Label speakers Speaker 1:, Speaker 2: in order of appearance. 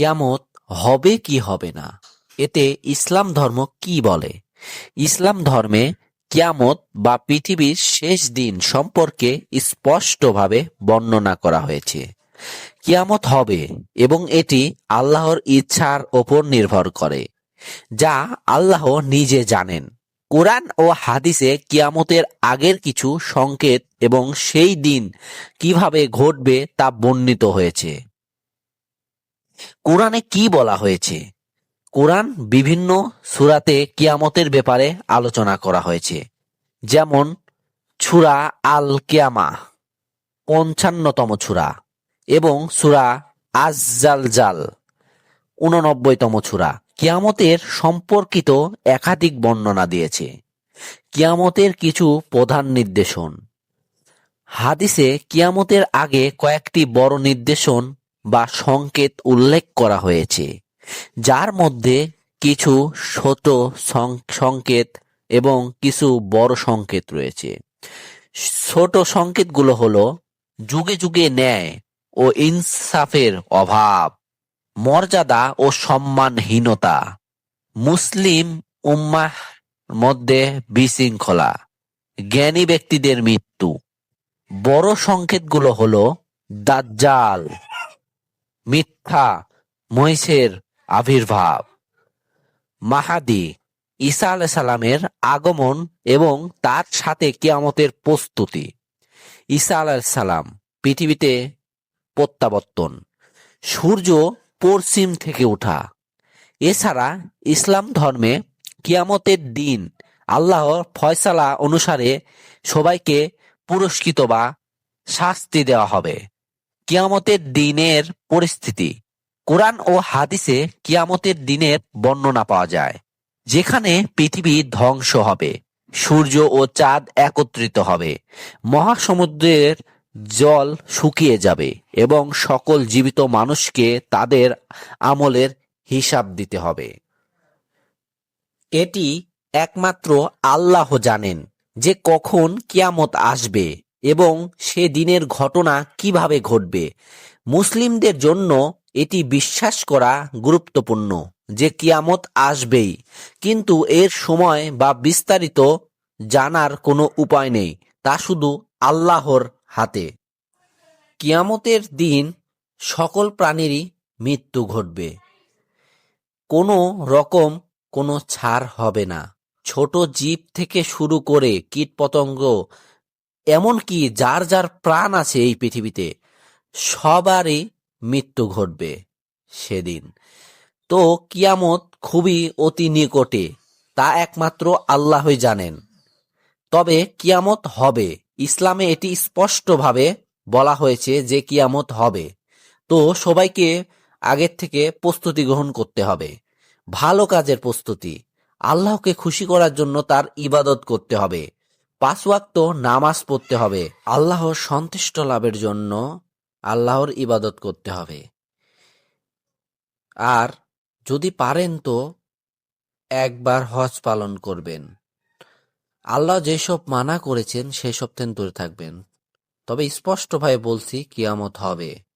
Speaker 1: কিয়ামত হবে কি হবে না? এতে ইসলাম ধর্ম কি বলে? ইসলাম ধর্মে কিয়ামত বা পৃথিবীর শেষ দিন সম্পর্কে স্পষ্টভাবে বর্ণনা করা হয়েছে। কিয়ামত হবে এবং এটি আল্লাহর ইচ্ছার ওপর নির্ভর করে, যা আল্লাহ নিজে জানেন। কোরআন ও হাদিসে কিয়ামতের আগের কিছু সংকেত এবং সেই দিন কীভাবে ঘটবে তা বর্ণিত হয়েছে। কোরআনে কি বলা হয়েছে? কোরআন বিভিন্ন সুরাতে কিয়ামতের ব্যাপারে আলোচনা করা হয়েছে। যেমন ছুরা আল কিয়ামা পঞ্চান্নতম ছুরা এবং সুরা আজাল জাল উননব্বইতম ছুরা কিয়ামতের সম্পর্কিত একাধিক বর্ণনা দিয়েছে। কিয়ামতের কিছু প্রধান নির্দেশন। হাদিসে কিয়ামতের আগে কয়েকটি বড় নির্দেশন বা সংকেত উল্লেখ করা হয়েছে, যার মধ্যে কিছু ছোট সংকেত এবং কিছু বড় সংকেত রয়েছে। ছোট সংকেতগুলো হলো যুগে যুগে ন্যায় ও ইনসাফের অভাব, মর্যাদা ও সম্মানহীনতা, মুসলিম উম্মাহ মধ্যে বিশৃঙ্খলা, জ্ঞানী ব্যক্তিদের মৃত্যু। বড় সংকেতগুলো হলো দাজ্জাল। মিথ্যা, মহিষের আবির্ভাব। মাহাদি ঈসা আলাহ সালামের আগমন এবং তার সাথে কিয়ামতের প্রস্তুতি। ঈসা আলাহ সালাম পৃথিবীতে প্রত্যাবর্তন, সূর্য পশ্চিম থেকে ওঠা এছাড়া ইসলাম ধর্মে কিয়ামতের দিন আল্লাহর ফয়সালা অনুসারে সবাইকে পুরস্কৃত বা শাস্তি দেওয়া হবে। কিয়ামতের দিনের পরিস্থিতি। কোরআন ও হাদিসে কিয়ামতের দিনের বর্ণনা পাওয়া যায়, যেখানে পৃথিবী ধ্বংস হবে, সূর্য ও চাঁদ একত্রিত হবে, মহাসমুদ্রের জল শুকিয়ে যাবে এবং সকল জীবিত মানুষকে তাদের আমলের হিসাব দিতে হবে। এটি একমাত্র আল্লাহ জানেন যে কখন কিয়ামত আসবে। এবং সে দিনের ঘটনা কীভাবে ঘটবে? মুসলিমদের জন্য এটি বিশ্বাস করা গুরুত্বপূর্ণ যে কিয়ামত আসবেই, কিন্তু এর সময় বা বিস্তারিত জানার কোনো উপায় নেই, তা শুধু আল্লাহর হাতে। কিয়ামতের দিন সকল প্রাণীরই মৃত্যু ঘটবে। কোনো রকম কোনো ছাড় হবে না। ছোট জীব থেকে শুরু করে কীটপতঙ্গ এমনকি যার যার প্রাণ আছে এই পৃথিবীতে, সবারই মৃত্যু ঘটবে সেদিন। তো কিয়ামত খুবই অতি নিকটে, তা একমাত্র আল্লাহই জানেন। তবে কিয়ামত হবে, ইসলামে এটি স্পষ্টভাবে বলা হয়েছে যে কিয়ামত হবে। তো সবাইকে আগের থেকে প্রস্তুতি গ্রহণ করতে হবে। ভালো কাজের প্রস্তুতি, আল্লাহকে খুশি করার জন্য তার ইবাদত করতে হবে। পাঁচ ওয়াক্ত নামাজ পড়তে হবে। আল্লাহর সন্তুষ্ট লাভের জন্য আল্লাহর ইবাদত করতে হবে। আর যদি পারেন তো একবার হজ পালন করবেন। আল্লাহ যেসব মানা করেছেন সেসব থেকে দূরে থাকবেন। তবে স্পষ্টভাবে বলছি, কিয়ামত হবে।